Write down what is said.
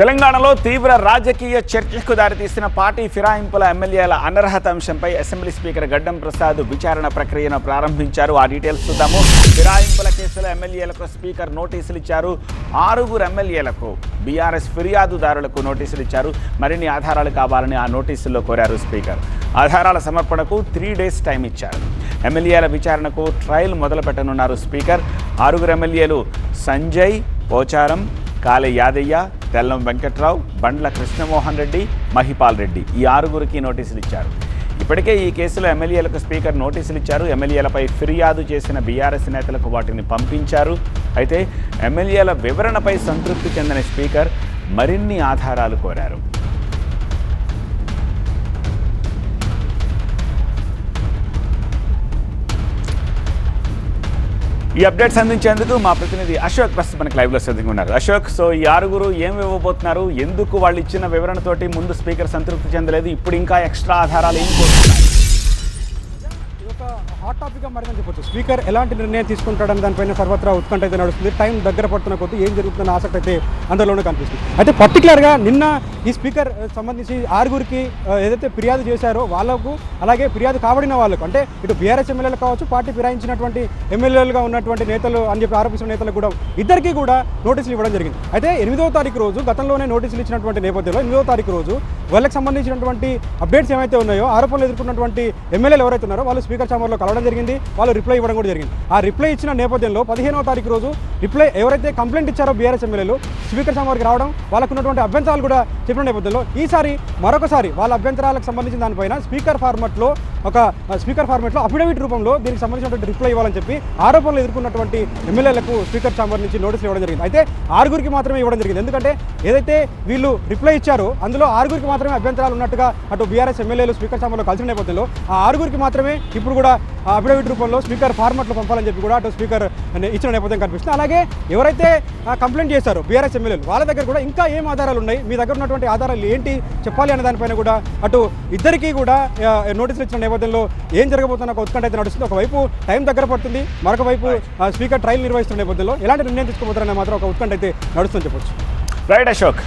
తెలంగాణలో తీవ్ర రాజకీయ చర్చకు దారితీసిన పార్టీ ఫిరాయింపుల ఎమ్మెల్యేల అనర్హత అంశంపై అసెంబ్లీ స్పీకర్ గడ్డం ప్రసాద్ విచారణ ప్రక్రియను ప్రారంభించారు. ఆ డీటెయిల్స్ చూద్దాము. ఫిరాయింపుల కేసులో ఎమ్మెల్యేలకు స్పీకర్ నోటీసులు ఇచ్చారు. ఆరుగురు ఎమ్మెల్యేలకు బీఆర్ఎస్ ఫిర్యాదుదారులకు నోటీసులు ఇచ్చారు. మరిన్ని ఆధారాలు కావాలని ఆ నోటీసుల్లో కోరారు స్పీకర్. ఆధారాల సమర్పణకు త్రీ డేస్ టైం ఇచ్చారు. ఎమ్మెల్యేల విచారణకు ట్రయల్ మొదలు పెట్టనున్నారు స్పీకర్. ఆరుగురు ఎమ్మెల్యేలు సంజయ్ పోచారం కాలే యాదయ్య తెల్లం వెంకట్రావు బండ్ల కృష్ణమోహన్ రెడ్డి మహిపాల్ రెడ్డి. ఈ ఆరుగురికి నోటీసులు ఇచ్చారు ఇప్పటికే ఈ కేసులో ఎమ్మెల్యేలకు స్పీకర్ నోటీసులు ఇచ్చారు ఎమ్మెల్యేలపై ఫిర్యాదు చేసిన బీఆర్ఎస్ నేతలకు వాటిని పంపించారు. అయితే ఎమ్మెల్యేల వివరణపై సంతృప్తి చెందిన స్పీకర్ మరిన్ని ఆధారాలు కోరారు. ఈ అప్డేట్స్ అందించేందుకు మా ప్రతినిధి అశోక్ ప్రస్తుతం మనకి లైవ్లో సిద్ధంగా ఉన్నారు. అశోక్ సో ఈ ఆరుగురు ఏం ఇవ్వబోతున్నారు? ఎందుకు వాళ్ళు ఇచ్చిన వివరణతోటి ముందు స్పీకర్ సంతృప్తి చెందలేదు? ఇప్పుడు ఇంకా ఎక్స్ట్రా ఆధారాలు ఏం కోరుతున్నారు హాట్ టాపిక్గా మారిందని చెప్పొచ్చు. స్పీకర్ ఎలాంటి నిర్ణయం తీసుకుంటాడని దానిపైన సర్వత్రా ఉత్కంఠ అయితే నడుస్తుంది. టైం దగ్గర పడుతున్న కొద్దీ ఏం జరుగుతుందన్న ఆసక్తి అయితే అందులోనే కనిపిస్తుంది. అయితే పర్టికులర్గా నిన్న ఈ స్పీకర్ సంబంధించి ఆరుగురికి ఏదైతే ఫిర్యాదు చేశారో వాళ్ళకు అలాగే ఫిర్యాదు కాబడిన వాళ్ళకు అంటే ఇటు బీఆర్ఎస్ ఎమ్మెల్యేలు కావచ్చు పార్టీ ఫిరాయించినటువంటి ఎమ్మెల్యేలుగా ఉన్నటువంటి నేతలు అని చెప్పి ఆరోపిస్తున్న నేతలు కూడా ఇద్దరికీ కూడా నోటీసులు ఇవ్వడం జరిగింది. అయితే ఎనిమిదవ తారీఖు రోజు గతంలోనే నోటీసులు ఇచ్చినటువంటి నేపథ్యంలో ఎనిమిదవ తారీఖు రోజు వాళ్ళకి సంబంధించినటువంటి అప్డేట్స్ ఏమైతే ఉన్నాయో ఆరోపణలు ఎదుర్కొన్నటువంటి ఎమ్మెల్యేలు ఎవరైతే ఉన్నారో వాళ్ళు స్పీకర్ ఛాంబర్లో కలవడం జరిగింది వాళ్ళు రిప్లై ఇవ్వడం కూడా జరిగింది. ఆ రిప్లై ఇచ్చిన నేపథ్యంలో పదిహేనవ తారీఖు రోజు రిప్లై ఎవరైతే కంప్లైంట్ ఇచ్చారో బీఆర్ఎస్ ఎమ్మెల్యేలు స్పీకర్ ఛాంబర్కి రావడం వాళ్ళకున్నటువంటి అభ్యంతరాలు కూడా చెప్పిన నేపథ్యంలో ఈసారి మరొకసారి వాళ్ళ అభ్యంతరాలకు సంబంధించిన దానిపైన స్పీకర్ ఫార్మట్లో ఒక స్పీకర్ ఫార్మట్లో అఫిడవిట్ రూపంలో దీనికి సంబంధించినటువంటి రిప్లై ఇవ్వాలని చెప్పి ఆరోపణలు ఎదుర్కొన్నటువంటి ఎమ్మెల్యేలకు స్పీకర్ ఛాంబర్ నుంచి నోటీసులు ఇవ్వడం జరిగింది. అయితే ఆరుగురికి మాత్రమే ఇవ్వడం జరిగింది. ఎందుకంటే ఏదైతే వీళ్ళు రిప్లై ఇచ్చారో అందులో ఆరుగురికి మాత్రమే అభ్యంతరాలు ఉన్నట్టుగా అటు బీఆర్ఎస్ ఎమ్మెల్యేలు స్పీకర్ ఛాంబర్లో కలిసిన నేపథ్యంలో ఆ ఆరుగురికి మాత్రమే ఇప్పుడు కూడా అఫిడవిట్ రూపంలో స్పీకర్ ఫార్మాట్లో పంపాలని చెప్పి కూడా అటు స్పీకర్ ఇచ్చిన నేపథ్యం కనిపిస్తుంది. అలాగే ఎవరైతే కంప్లైంట్ చేశారో బీఆర్ఎస్ ఎమ్మెల్యేలు వాళ్ళ దగ్గర కూడా ఇంకా ఏం ఆధారాలు ఉన్నాయి? మీ దగ్గర ఉన్నటువంటి ఆధారాలు ఏంటి? చెప్పాలి అనే దానిపైన కూడా అటు ఇద్దరికీ కూడా నోటీసులు ఇచ్చిన నేపథ్యంలో ఏం జరగబోతున్న ఒక ఉత్కంఠ అయితే నడుస్తుంది. ఒకవైపు టైం దగ్గర పడుతుంది మరొక వైపు స్పీకర్ ట్రయల్ నిర్వహిస్తున్న నేపథ్యంలో ఎలాంటి నిర్ణయం తీసుకోబోతారనే మాత్రం ఒక ఉత్కంఠ అయితే నడుస్తుందని చెప్పొచ్చు. రైట్ అశోక్